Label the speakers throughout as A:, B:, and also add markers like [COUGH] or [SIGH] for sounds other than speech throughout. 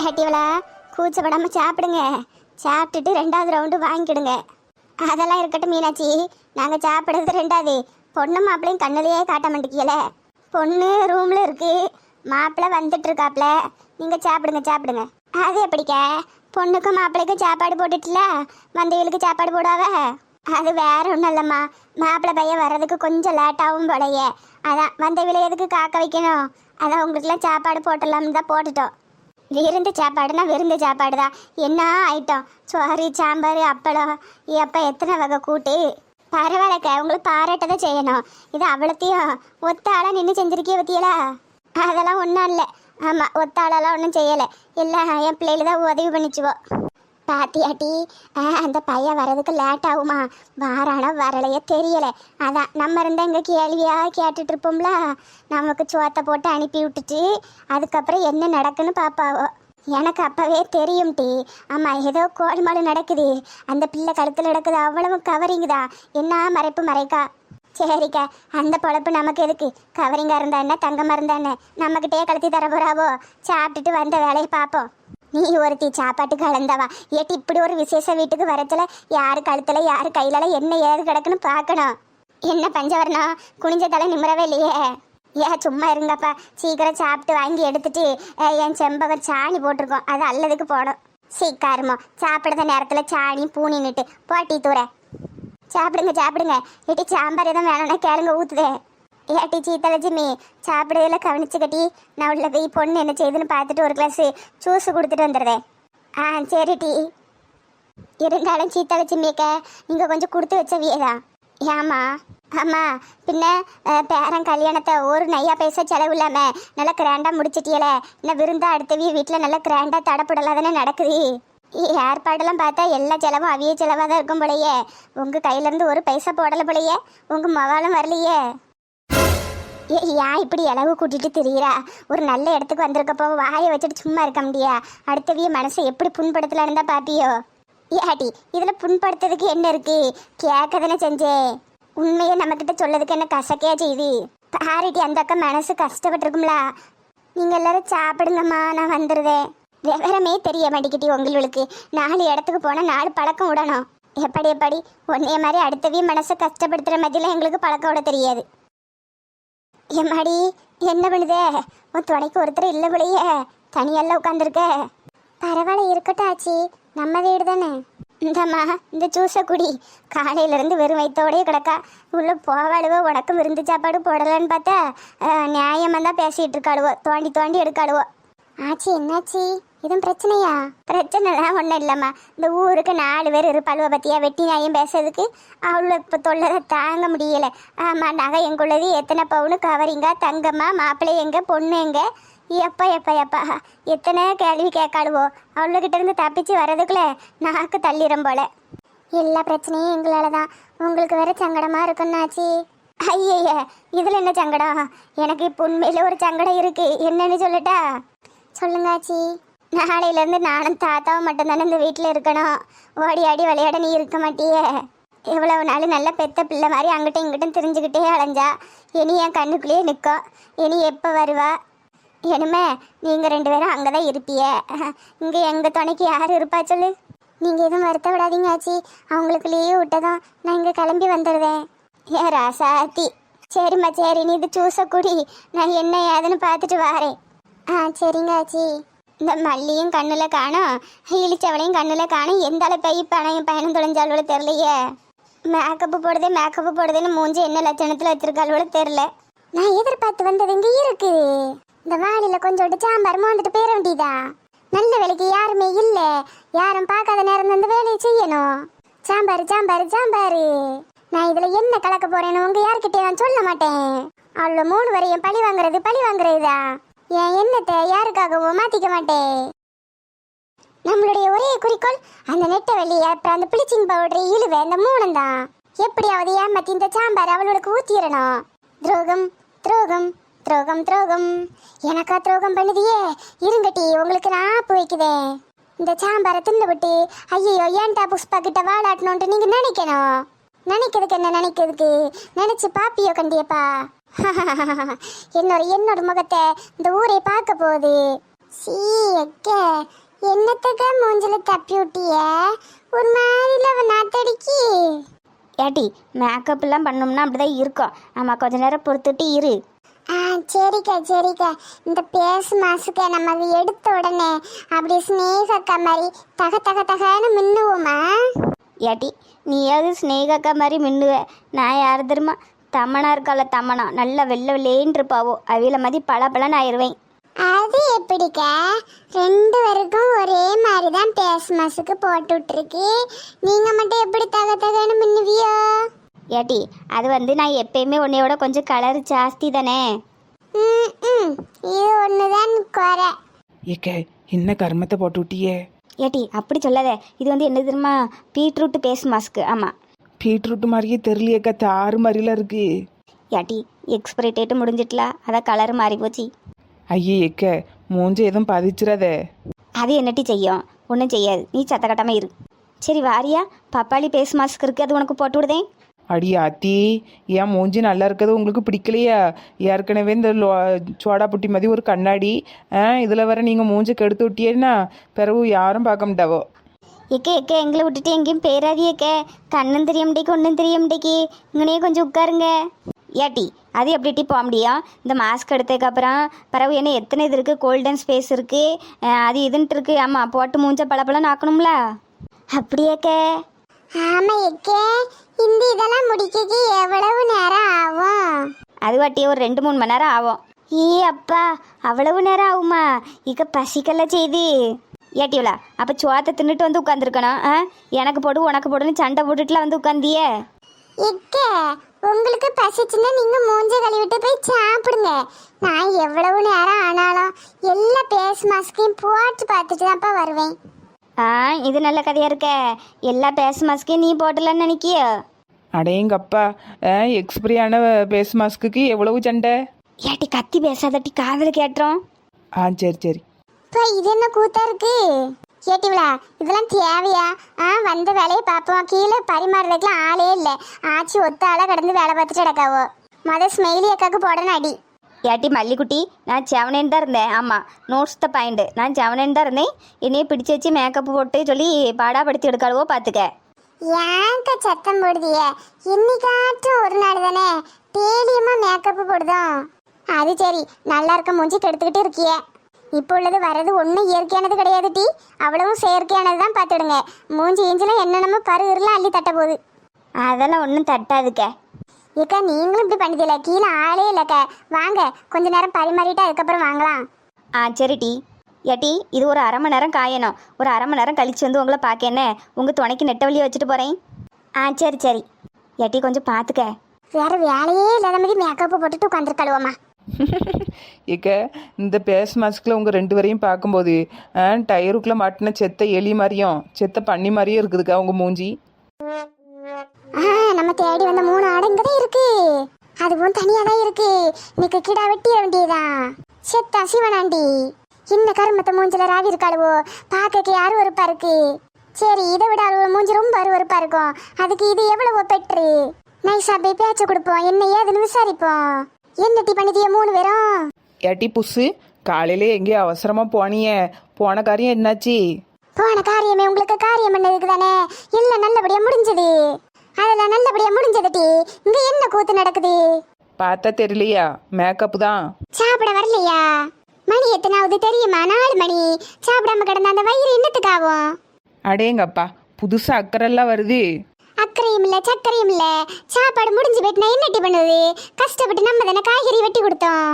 A: ஏட்டிவளா கூச்சப்படாமல் சாப்பிடுங்க. சாப்பிட்டுட்டு ரெண்டாவது ரவுண்டு வாங்கிடுங்க. அதெல்லாம் இருக்கட்டும் மீனாட்சி. நாங்கள் சாப்பிடுறது ரெண்டாவது. பொண்ணு மாப்பிளையும் கண்ணிலேயே காட்ட மாட்டேங்கல பொண்ணு ரூமில் இருக்கு. மாப்பிள்ளை வந்துட்டு இருக்காப்ல நீங்கள் சாப்பிடுங்க சாப்பிடுங்க. அது எப்படிக்க? பொண்ணுக்கும் மாப்பிள்ளைக்கும் சாப்பாடு போட்டுட்டுல? வந்தவங்களுக்கு சாப்பாடு போடாவ? அது வேற ஒன்றும் இல்லைம்மா. மாப்பிள்ளை பையன் வர்றதுக்கு கொஞ்சம் லேட்டாகவும் போலையே. அதான் வந்தவில எதுக்கு காக்க வைக்கணும்? அதான் உங்களுக்குலாம் சாப்பாடு போட்டுடலாம்னு தான் போட்டுட்டோம். விருந்து சாப்பாடுனா விருந்து சாப்பாடு தான் என்ன ஐட்டம் சோறு சாம்பார் அப்பளம். எப்போ எத்தனை வகை கூட்டு? பரவாயில்லக்க உங்களுக்கு பாராட்ட தான் செய்யணும். இது அவ்வளோத்தையும் ஒத்த ஆளாக நின்று செஞ்சிருக்கிய பற்றியலா அதெல்லாம் ஒன்றும் இல்லை. ஆமாம் ஒத்த ஆளெல்லாம் ஒன்றும் செய்யலை. எல்லாம் என் பிள்ளைகள் தான் உதவி பண்ணிச்சுவோம் பாத்தியாட்டி ஆ, அந்த பையன் வர்றதுக்கு லேட் ஆகுமா? வாரானா வரலையே தெரியல. அதான் நம்ம இருந்தால் இங்கே கேள்வியா கேட்டுட்டு இருப்போம்ல. நமக்கு சோத்தை போட்டு அனுப்பி விட்டுட்டு அதுக்கப்புறம் என்ன நடக்குன்னு பாப்பாவோ. எனக்கு அப்பவே தெரியும் டி. ஆமாம் ஏதோ கோல்மாடு நடக்குது. அந்த பிள்ளை கழுத்தில் நடக்குது அவ்வளவு கவரிங்குதா என்ன மறைப்பு மறைக்கா? சரிக்கா அந்த பொழப்பு நமக்கு எதுக்கு? கவரிங்கா இருந்தா என்ன? தங்கமாக இருந்தா என்ன? நம்மகிட்டயே கழுத்தி தர போறாவோ? சாப்பிட்டுட்டு வந்த வேலையை பார்ப்போம். நீ ஒருத்தி சாப்பாட்டுக்கு கலந்தவா? ஏட்டி இப்படி ஒரு விசேஷ வீட்டுக்கு வரத்துல யார் கழுத்துல யார் கையில என்ன ஏது கிடக்குன்னு பார்க்கணும் என்ன பஞ்சவரணம் குனிஞ்ச தலை நிம்மறவே இல்லையே. ஏன் சும்மா இருங்கப்பா. சீக்கிரம் சாப்பிட்டு வாங்கி எடுத்துட்டு என் செம்பகம் சாணி போட்டிருக்கோம். அது அல்லதுக்கு போடும் சீக்காரமோ சாப்பிடுற நேரத்தில் சாணி பூனின்னுட்டு போட்டி தூர. சாப்பிடுங்க சாப்பிடுங்க. ஏட்டி சாம்பார் எதுவும் வேணும்னா கேளுங்க ஊத்துதே. ஏட்டி சீத்தலட்சுமி சாப்பிடுறதுல கவனிச்சு கட்டி நான் உள்ள போய் பொண்ணு என்ன செய்யுதுன்னு பார்த்துட்டு ஒரு கிளாஸ் ஜூஸ் கொடுத்துட்டு வந்துடுறேன் ஆ சரி டீ. இருந்தாலும் சீத்தலட்சுமி நீங்கள் கொஞ்சம் கொடுத்து வச்சவியதா ஏமா ஆமாம் பின்ன பேரன் கல்யாணத்தை ஒரு நையா பைசா செலவு இல்லாமல் நல்லா கிராண்டாக முடிச்சிட்டியல. என்ன விருந்தா அடுத்தவிய வீட்டில் நல்லா கிராண்டாக தடப்படலாம் தானே நடக்குது. ஏற்பாடெல்லாம் பார்த்தா எல்லா செலவும் அவிய செலவாக தான் இருக்கும் போலையே. உங்கள் கையிலேருந்து ஒரு பைசா போடலை போலையே. உங்கள் மவாலும் வரலையே. ஏயா இப்படி இளவு கூட்டிட்டு திரியிறா? ஒரு நல்ல இடத்துக்கு வந்திருக்கப்போ வாயை வச்சுட்டு சும்மா இருக்க முடியா? அடுத்தவிய மனசை எப்படி புண்படுத்தலான்னு தான் பாப்பியோ? ஏடி இதில் புண்படுத்துறதுக்கு என்ன இருக்கு? கேட்க தானே செஞ்சேன். உண்மையை நம்மக்கிட்ட சொல்லதுக்கு என்ன கசக்கையா செய்தி? பாரிட்டி அந்த அக்கா மனசு கஷ்டப்பட்டிருக்கும்ல. நீங்கள் எல்லாரும் சாப்பிடுங்கம்மா நான் வந்துடுதேன் விவரமே தெரிய மாட்டேங்கிட்டி உங்களுக்கு நாலு இடத்துக்கு போனால் நாலு பழக்கம் விடணும். எப்படி எப்படி? ஒன்னே மாதிரி அடுத்தவே மனசை கஷ்டப்படுத்துகிற மாதிரிலாம் எங்களுக்கு பழக்கம் விட தெரியாது. எம்மாடி என்ன பண்ணுதே? உன் துணைக்கு ஒருத்தர் இல்லை போலையே. தனியெல்லாம் உட்காந்துருக்க பரவாயில்ல இருக்கட்டும் ஆச்சி. நம்ம வீடு தானே இந்தம்மா இந்த ஜூஸை குடி. காலையிலேருந்து வெறும் வயிற்றோடய கிடக்கா. உள்ளே போவாளுவோ உனக்கும் விருந்து சாப்பாடு போடலான்னு பார்த்தா நியாயமாக தான் பேசிகிட்டு இருக்காளுவோ. தோண்டி தோண்டி எடுக்காளுவோ. ஆச்சி என்னாச்சி? எதுவும் பிரச்சனையா? பிரச்சனைலாம் ஒன்றும் இல்லைம்மா. இந்த ஊருக்கு நாலு பேர் இருப்பாளுவ பற்றியா வெட்டி நாயும் பேசுறதுக்கு. அவ்வளோ இப்போ தொல்லை தாங்க முடியலை. ஆமாம் நகை எங்குள்ளது? எத்தனை பவுனு கவரிங்க? தங்கம்மா? மாப்பிள்ளை எங்க? பொண்ணு எங்க? எப்பா எப்பா எப்பா? எத்தனை கேள்வி கேட்காளுவோ? அவளுக்கிட்ட இருந்து தப்பிச்சு வர்றதுக்குள்ள நாக்கு தள்ளிடும் போல. எல்லா பிரச்சனையும் எங்களால தான். உங்களுக்கு வேற சங்கடமா இருக்குன்னாச்சி. ஐயய்ய இதில் என்ன சங்கடம்? எனக்கு இப்போ உண்மையில் ஒரு சங்கடம் இருக்கு. என்னன்னு சொல்லட்டா? சொல்லுங்க ஆச்சி. நாளையிலேருந்து நானும் தாத்தாவும் மட்டும்தானே இந்த வீட்டில் இருக்கணும். ஓடி ஆடி விளையாட நீ இருக்க மாட்டியே. எவ்வளவு நாள் நல்ல பெத்த பிள்ளை மாதிரி அங்கிட்டும் இங்கிட்டும் தெரிஞ்சுக்கிட்டே அலைஞ்சா. இனி என் கண்ணுக்குள்ளேயே நிற்கும் இனி எப்போ வருவா? இனிமே நீங்கள் ரெண்டு பேரும் அங்கே தான் இருப்பிய. இங்கே எங்கள் துணைக்கு யார் இருப்பா சொல்லு. நீங்கள் எதுவும் வருத்தப்படாதீங்க ஆச்சி. அவங்களுக்கு லீவ் விட்டதும் நான் இங்கே கிளம்பி வந்துடுவேன். ஏ ராசாத்தி. சரிம்மா சரி நீ இது ஜூஸை குடி. நான் என்ன ஏதுன்னு பார்த்துட்டு வரேன். ஆ சரிங்க ஆச்சி. இந்த மல்லியும் கண்ணில் காணும் இழிச்சவளையும் கண்ணில் காணும் எந்த அளவு இப்போ பணம் பயணம் தொலைஞ்சாலும் தெரிலையே மேக்கப்பு போடுதே மேக்கப்பு போடுதுன்னு மூஞ்சி என்ன லட்சணத்தில் வச்சிருக்காளோட தெரில நான் எதிர்பார்த்து வந்தது இங்கே இருக்கு. இந்த வாளியில் கொஞ்சோண்டு சாம்பார் மோந்துட்டு போயிட வேண்டியதா? நல்ல வேலைக்கு யாருமே இல்லை. யாரும் பார்க்காத நேரம் அந்த வேலையை செய்யணும். சாம்பார் சாம்பார் சாம்பார். நான் இதில் என்ன கலக்க போறேன்னு உங்க யார்கிட்டயும் நான் சொல்ல மாட்டேன். அவ்வளோ மூணு வரையும் பழி வாங்குறது பழி வாங்குறதுதான். என் எண்ணத்தை யாருக்காகவும் மாத்திக்க மாட்டேன். நம்மளுடைய ஒரே குறிக்கோள் அந்த நெட்ட வெளியே அப்புறம் அந்த பிளிச்சிங் பவுடர் இழுவை அந்த மூணும் தான் எப்படியாவது ஏமாத்தி இந்த சாம்பார் அவளுக்கு ஊத்திடணும் துரோகம் துரோகம் துரோகம் துரோகம். எனக்கா துரோகம் பண்ணுதியே? இருங்கட்டி உங்களுக்கு நான் ஆப்பு வைக்குதேன் இந்த சாம்பாரை தின்னுபிட்டு ஐயோ ஏன்டா புஷ்பா கிட்ட வாழாட்டணும்ட்டு நீங்க நினைக்கணும்? நினைக்கிறதுக்கு என்ன நினைக்கிறதுக்கு? நினைச்சு பாப்பியோ கண்டியப்பா? [LAUGHS] என்னோட என்னோட முகத்தை இந்த ஊரே பார்க்க போகுது. சீ எக்க. என்னத்துக்கு மூஞ்சில தப்பி விட்டிய? ஒரு மாதிரில அவ நாத்தடிக்கி. ஏட்டி மேக்கப் எல்லாம் பண்ணோம்னா அப்படிதான் இருக்கும். ஆமா கொஞ்ச நேரம் பொறுத்துட்டு இரு. ஆ சரிக்கா சரிக்கா. இந்த பேசு மாசுக்க நம்ம அதை எடுத்த உடனே அப்படி ஸ்னேகக்கா மாதிரி தக தக தகன்னு மின்னுவோமா? ஏட்டி நீயாவது ஸ்னேகக்கா மாதிரி மின்னுவ. நான் யார் தெரியுமா? தமனா இருக்கால தமனா. நல்லா வெள்ளை வெள்ளேன்னு இருப்பாவோ அவில மாதிரி பல பலன்னு ஆயிடுவேன் அது எப்படிக்கா? ரெண்டு பேருக்கும் ஒரே மாதிரி தான் பேஸ் மாசுக்கு போட்டு விட்டுருக்கு நீங்க மட்டும் எப்படி தக தகன்னு மின்னுவியோ? ஏட்டி அது வந்து நான் எப்பயுமே உன்னையோட கொஞ்சம் கலர் ஜாஸ்தி தானே? ம் ம். இது ஒன்று தான் குறை.
B: ஏக்க என்ன கர்மத்தை போட்டு விட்டியே
A: ஏட்டி அப்படி சொல்லாத. இது வந்து என்ன தெரியுமா? பீட்ரூட் பேஸ் மாஸ்க்கு ஆமாம்
B: பீட்ரூட் மாதிரியே தெரியலையேக்கா தாறு மாதிரிலாம் இருக்கு.
A: ஏட்டி எக்ஸ்பிரி டேட்டு முடிஞ்சிட்டல அதான் கலர் மாறி போச்சு.
B: ஐயே ஏக்க மூஞ்ச எதுவும் பாதிச்சிடாத
A: அது என்னட்டி செய்யும்? ஒன்றும் செய்யாது. நீ சத்த கட்டாமல் இரு. சரி வாரியா. பப்பாளி பேஸ் மாஸ்க் இருக்கு அது உனக்கு போட்டு விடுதேன்.
B: அடி ஆத்தி. ஏன் மூஞ்சி நல்லா இருக்கிறது உங்களுக்கு பிடிக்கலையா? ஏற்கனவே இந்த லோ சோடா புட்டி மாதிரி ஒரு கண்ணாடி. ஆ இதில் வர நீங்கள் மூஞ்சி கெடுத்து விட்டியேன்னா பிறகு யாரும் பார்க்க மாட்டாவோ?
A: எக்கே எக்கே எங்களை விட்டுட்டு எங்கேயும் பேராதி எக்கே. கண்ணும் தெரிய முடிக்கு ஒன்றும் தெரிய முடிக்கு. இங்கனே கொஞ்சம் உட்காருங்க. ஏட்டி அது எப்படி போக முடியும் இந்த மாஸ்க் எடுத்ததுக்கப்புறம் பிறகு என்ன எத்தனை இது இருக்குது கோல்டன் ஸ்பேஸ் இருக்குது அது இதுன்ட்டு இருக்கு. ஆமாம் போட்டு மூஞ்ச பளபளன்னு ஆக்கணும்ல. அப்படியாக்கே ஆமாம் எக்கே. இந்த இதெல்லாம் முடிக்கக்கு எவ்வளவு நேரம் ஆகும்? அது வாட்டி ஒரு ரெண்டு மூணு மணி நேரம் ஆகும். ஏ அப்பா அவ்வளவு நேரம் ஆகுமா? இக்க பசிக்கல செய்தி. ஏட்டிவலா. அப்போ சோத்தை தின்னுட்டு வந்து உட்காந்துருக்கணும் ஆ? எனக்கு போடு உனக்கு போடுன்னு சண்டை போட்டுட்டுலாம் வந்து உட்காந்தியே இக்க உங்களுக்கு பசிச்சுன்னா நீங்க மூஞ்ச கழுவிட்டு போய் சாப்பிடுங்க. நான் எவ்வளவு நேரம் ஆனாலும் எல்லா பேஸ் மாஸ்கையும் போட்டு பார்த்துட்டு தான்ப்பா வருவேன். ஆ இது நல்ல கதையா இருக்க. எல்லா பேஸ் மாஸ்கையும் நீ போட்டலன்னு நினைக்கியோ?
B: அடேங்கப்பா எக்ஸ்பிரியான பேஸ் மாஸ்க்குக்கு எவ்வளவு சண்டை?
A: ஏட்டி கத்தி பேசாதட்டி காதில் கேட்டுறோம்
B: ஆ சரி சரி.
A: இப்போ இது என்ன கூத்தா இருக்கு? ஏட்டிவிளா இதெல்லாம் தேவையா? ஆ வந்த வேலையை பார்ப்போம். கீழே பரிமாறுறதுக்குலாம் ஆளே இல்லை. ஆச்சி ஒத்த ஆளாக கிடந்து வேலை பார்த்துட்டு கிடக்காவோ. மொத ஸ்மெயிலி அக்காவுக்கு போடணும் அடி. ஏட்டி மல்லிக்குட்டி நான் செவனேன்னு தான் இருந்தேன். ஆமாம் நோட்ஸ் த பாயிண்ட் நான் செவனேன்னு தான் இருந்தேன். என்னையே பிடிச்சி வச்சு மேக்கப் போட்டு சொல்லி பாடாப்படுத்தி எடுக்காளவோ பார்த்துக்க ஏங்க சத்தம் போடுதிய? இன்னைக்காச்சும் ஒரு நாள் தானே? டெய்லியுமா மேக்கப் போடுதோம். அது சரி நல்லா இருக்க மூஞ்சி கெடுத்துக்கிட்டு இருக்கியே. இப்போ உள்ளது வர்றது ஒன்றும் இயற்கையானது கிடையாது டி. அவ்வளவும் செயற்கையானது தான் பார்த்துடுங்க. மூஞ்சி ஏஞ்சில் என்னென்னமோ பருவரெலாம் அள்ளி தட்ட போகுது. அதெல்லாம் ஒன்றும் தட்டாதுக்க. ஏக்கா நீங்களும் இப்படி பண்ணிதில்ல கீழே ஆளே இல்லைக்க. வாங்க கொஞ்ச நேரம் பரிமாறிட்டு அதுக்கப்புறம் வாங்கலாம். ஆ சரி டி. ஏட்டி இது ஒரு அரை மணி நேரம் காயணும். ஒரு அரை மணி நேரம் கழிச்சு வந்து உங்களை பார்க்க என்ன? உங்கள் துணைக்கு நெட்ட வழியை வச்சுட்டு போகிறேன் ஆ சரி சரி. ஏட்டி கொஞ்சம் பார்த்துக்க. வேற வேலையே இல்லாத மாதிரி மேக்கப் போட்டுட்டு உட்காந்துருக்கழுவோமா [LAUGHS]
B: ஏக்க இந்த பேஸ் மாஸ்கில் உங்கள் ரெண்டு வரையும் பார்க்கும்போது ஆ, டயருக்குள்ளே மாட்டின செத்த எலி மாதிரியும் செத்த பண்ணி மாதிரியும் இருக்குதுக்கா உங்கள் மூஞ்சி?
A: நம்ம தேடி வந்த மூணு ஆடு இங்கே தான் இருக்கு. அதுவும் தனியாக தான் இருக்கு. இன்னைக்கு கிடா வெட்டிட வேண்டியதான் செத்த சிவனாண்டி என்ன கருமத்தை மூஞ்சில ராவி இருக்காளுவோ? பார்க்க யாரும் வெறுப்பா இருக்கு? சரி இதை விட அழுவ மூஞ்சி ரொம்ப அருவருப்பா இருக்கும். அதுக்கு இது எவ்வளவோ பெட்ரு? நைஸா போய் பேச்ச கொடுப்போம். என்ன ஏதுன்னு விசாரிப்போம். என்ன டி பண்ணிட்டிய மூணு பேரும்
B: ஏட்டி புஸ்ஸு காலையிலே எங்கேயோ அவசரமாக போனியே. போன காரியம் என்னாச்சு?
A: போன காரியமே உங்களுக்கு காரியம் பண்ணதுக்கு தானே? எல்லாம் நல்லபடியா முடிஞ்சது. அதெல்லாம் நல்லபடியா முடிஞ்சது டி. இங்க என்ன கூத்து நடக்குது?
B: பார்த்தா தெரியலையா? மேக்கப் தான்.
A: சாப்பிட வரலையா? மணி எத்தனாவது தெரியுமா? நாலு மணி. சாப்பிடாம கிடந்த அந்த வயிறு என்னத்துக்காகும்
B: அடேங்கப்பா புதுசாக அக்கறைல்லாம் வருது.
A: அக்கறையும் இல்ல சக்கரையும் இல்ல. சாப்பாடு முடிஞ்சு போயிட்டுனா என்னட்டி பண்ணுது? கஷ்டப்பட்டு நம்ம தானே காய்கறி வெட்டி கொடுத்தோம்.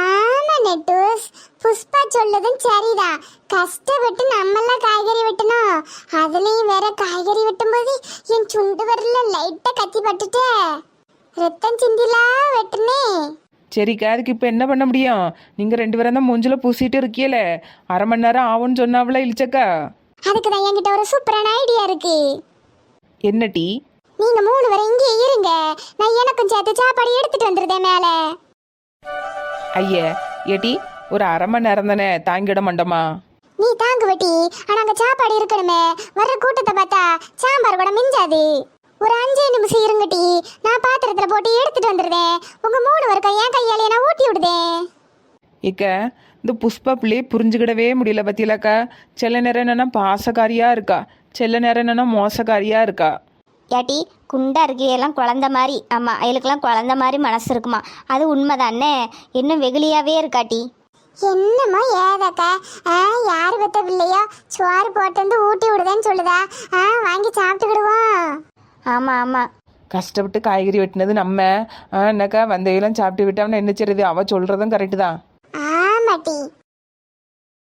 A: ஆமா நெட்டூஸ். புஷ்பா சொல்லதும் சரிதான். கஷ்டப்பட்டு நம்மெல்லாம் காய்கறி வெட்டணும். அதுலயும் வேற காய்கறி வெட்டும்போது என் சுண்டு வரல லைட்டா கத்தி பட்டுட்டே. ரத்தம் சிந்திலா வெட்டுனே.
B: சரிக்கா அதுக்கு இப்போ என்ன பண்ண முடியும்? நீங்கள் ரெண்டு பேரும் தான் மூஞ்சில பூசிட்டு இருக்கியல. அரை மணி நேரம் ஆகும்னு சொன்னாவளா இழிச்சக்கா.
A: அதுக்கு தான் என்கிட்ட ஒரு சூப்பரான ஐடியா இருக்கு.
B: என்ன டீ
A: நீங்க மூணு பேரும் இங்கே இருங்க. நான் எனக்கும் சேர்த்து சாப்பாடு எடுத்துட்டு வந்துருதேன் மேலே.
B: ஐயே ஏட்டி ஒரு அரை மணி நேரம் தானே தாங்கிட மாட்டோமா?
A: நீ தாங்கு வெட்டி ஆனா அங்க சாப்பாடு இருக்கணுமே. வர்ற கூட்டத்தை பார்த்தா சாம்பார் கூட மிஞ்சாது. ஒரு அஞ்சு நிமிஷம் இருங்கட்டி நான் பாத்திரத்துல போட்டு எடுத்துட்டு வந்துருதேன். உங்க மூணு பேருக்கும் என் கையாலே நான் ஊட்டி விடுதேன்.
B: இக்க இந்த புஷ்பா பிள்ளையை புரிஞ்சுக்கிடவே முடியல பத்தியிலக்கா. சில நேரம் என்னன்னா பாசக்காரியா இருக்கா. சில நேரம் என்னன்னா மோசக்காரியா இருக்கா?
C: ஏட்டி குண்டா இருக்கையெல்லாம் குழந்த மாதிரி. ஆமாம் அவளுக்கெல்லாம் குழந்த மாதிரி மனசு இருக்குமா. அது உண்மைதானே? இன்னும் வெகுளியாவே இருக்காட்டி.
A: என்னமோ ஏதாக்கா? ஆ யார் பெத்த பிள்ளையோ? சோறு போட்டு வந்து ஊட்டி விடுதேன்னு சொல்லுதா. ஆ வாங்கி சாப்பிட்டுக்கிடுவோம்
C: ஆமாம் ஆமாம்
B: கஷ்டப்பட்டு காய்கறி வெட்டினது நம்ம. ஆ, என்னக்கா வந்தையெல்லாம் சாப்பிட்டு விட்டோம்னா என்ன செய்யறது அவ சொல்றதும் கரெக்டு தான்.
A: ஆமாட்டி.